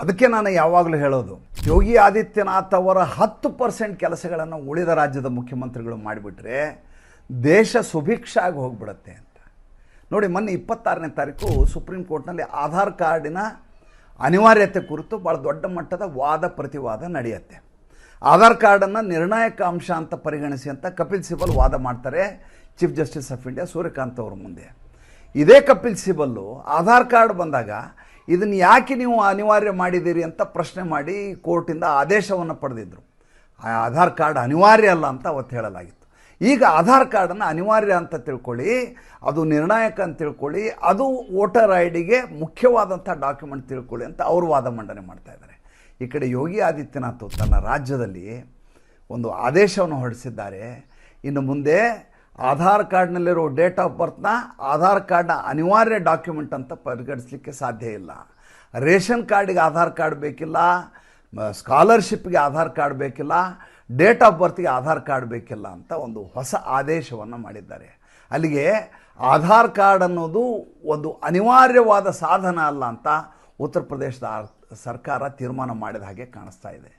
ಅದಕ್ಕೆ ನಾನು ಯಾವಾಗಲೂ ಹೇಳೋದು, ಯೋಗಿ ಆದಿತ್ಯನಾಥ್ ಅವರ ಹತ್ತು ಪರ್ಸೆಂಟ್ ಕೆಲಸಗಳನ್ನು ಉಳಿದ ರಾಜ್ಯದ ಮುಖ್ಯಮಂತ್ರಿಗಳು ಮಾಡಿಬಿಟ್ರೆ ದೇಶ ಸುಭಿಕ್ಷ ಆಗಿ ಹೋಗ್ಬಿಡತ್ತೆ ಅಂತ. ನೋಡಿ, ಮೊನ್ನೆ ಇಪ್ಪತ್ತಾರನೇ ತಾರೀಕು ಸುಪ್ರೀಂ ಕೋರ್ಟ್ನಲ್ಲಿ ಆಧಾರ್ ಕಾರ್ಡಿನ ಅನಿವಾರ್ಯತೆ ಕುರಿತು ಭಾಳ ದೊಡ್ಡ ಮಟ್ಟದ ವಾದ ಪ್ರತಿವಾದ ನಡೆಯುತ್ತೆ. ಆಧಾರ್ ಕಾರ್ಡನ್ನು ನಿರ್ಣಾಯಕ ಅಂಶ ಅಂತ ಪರಿಗಣಿಸಿ ಅಂತ ಕಪಿಲ್ ಸಿಬಲ್ ವಾದ ಮಾಡ್ತಾರೆ chief justice of India Surya Kant ಅವ್ರ ಮುಂದೆ. ಇದೇ ಕಪಿಲ್ ಸಿಬಲ್ಲು ಆಧಾರ್ ಕಾರ್ಡ್ ಬಂದಾಗ ಇದನ್ನು ಯಾಕೆ ನೀವು ಅನಿವಾರ್ಯ ಮಾಡಿದ್ದೀರಿ ಅಂತ ಪ್ರಶ್ನೆ ಮಾಡಿ ಕೋರ್ಟಿಂದ ಆದೇಶವನ್ನು ಪಡೆದಿದ್ದರು ಆ ಆಧಾರ್ ಕಾರ್ಡ್ ಅನಿವಾರ್ಯ ಅಲ್ಲ ಅಂತ ಅವತ್ತು ಹೇಳಲಾಗಿತ್ತು. ಈಗ ಆಧಾರ್ ಕಾರ್ಡನ್ನು ಅನಿವಾರ್ಯ ಅಂತ ತಿಳ್ಕೊಳ್ಳಿ, ಅದು ನಿರ್ಣಾಯಕ ಅಂತ ತಿಳ್ಕೊಳ್ಳಿ, ಅದು ವೋಟರ್ ಐ ಡಿಗೆ ಮುಖ್ಯವಾದಂಥ ಡಾಕ್ಯುಮೆಂಟ್ ತಿಳ್ಕೊಳ್ಳಿ ಅಂತ ಅವರು ವಾದ ಮಂಡನೆ ಮಾಡ್ತಾ ಇದ್ದಾರೆ. ಈ ಕಡೆ ಯೋಗಿ ಆದಿತ್ಯನಾಥ್ ತನ್ನ ರಾಜ್ಯದಲ್ಲಿ ಒಂದು ಆದೇಶವನ್ನು ಹೊರಡಿಸಿದ್ದಾರೆ. ಇನ್ನು ಮುಂದೆ ಆಧಾರ್ ಕಾರ್ಡ್ನಲ್ಲಿರೋ ಡೇಟ್ ಆಫ್ ಬರ್ತ್ನ ಆಧಾರ್ ಕಾರ್ಡ್ನ ಅನಿವಾರ್ಯ ಡಾಕ್ಯುಮೆಂಟ್ ಅಂತ ಪರಿಗಣಿಸಲಿಕ್ಕೆ ಸಾಧ್ಯ ಇಲ್ಲ. ರೇಷನ್ ಕಾರ್ಡಿಗೆ ಆಧಾರ್ ಕಾರ್ಡ್ ಬೇಕಿಲ್ಲ ಸ್ಕಾಲರ್ಶಿಪ್ಗೆ ಆಧಾರ್ ಕಾರ್ಡ್ ಬೇಕಿಲ್ಲ, ಡೇಟ್ ಆಫ್ ಬರ್ತ್ಗೆ ಆಧಾರ್ ಕಾರ್ಡ್ ಬೇಕಿಲ್ಲ ಅಂತ ಒಂದು ಹೊಸ ಆದೇಶವನ್ನು ಮಾಡಿದ್ದಾರೆ. ಅಲ್ಲಿಗೆ ಆಧಾರ್ ಕಾರ್ಡ್ ಅನ್ನೋದು ಒಂದು ಅನಿವಾರ್ಯವಾದ ಸಾಧನ ಅಲ್ಲ ಅಂತ ಉತ್ತರ ಪ್ರದೇಶದ ಸರ್ಕಾರ ತೀರ್ಮಾನ ಮಾಡಿದ ಹಾಗೆ ಕಾಣಿಸ್ತಾ ಇದೆ.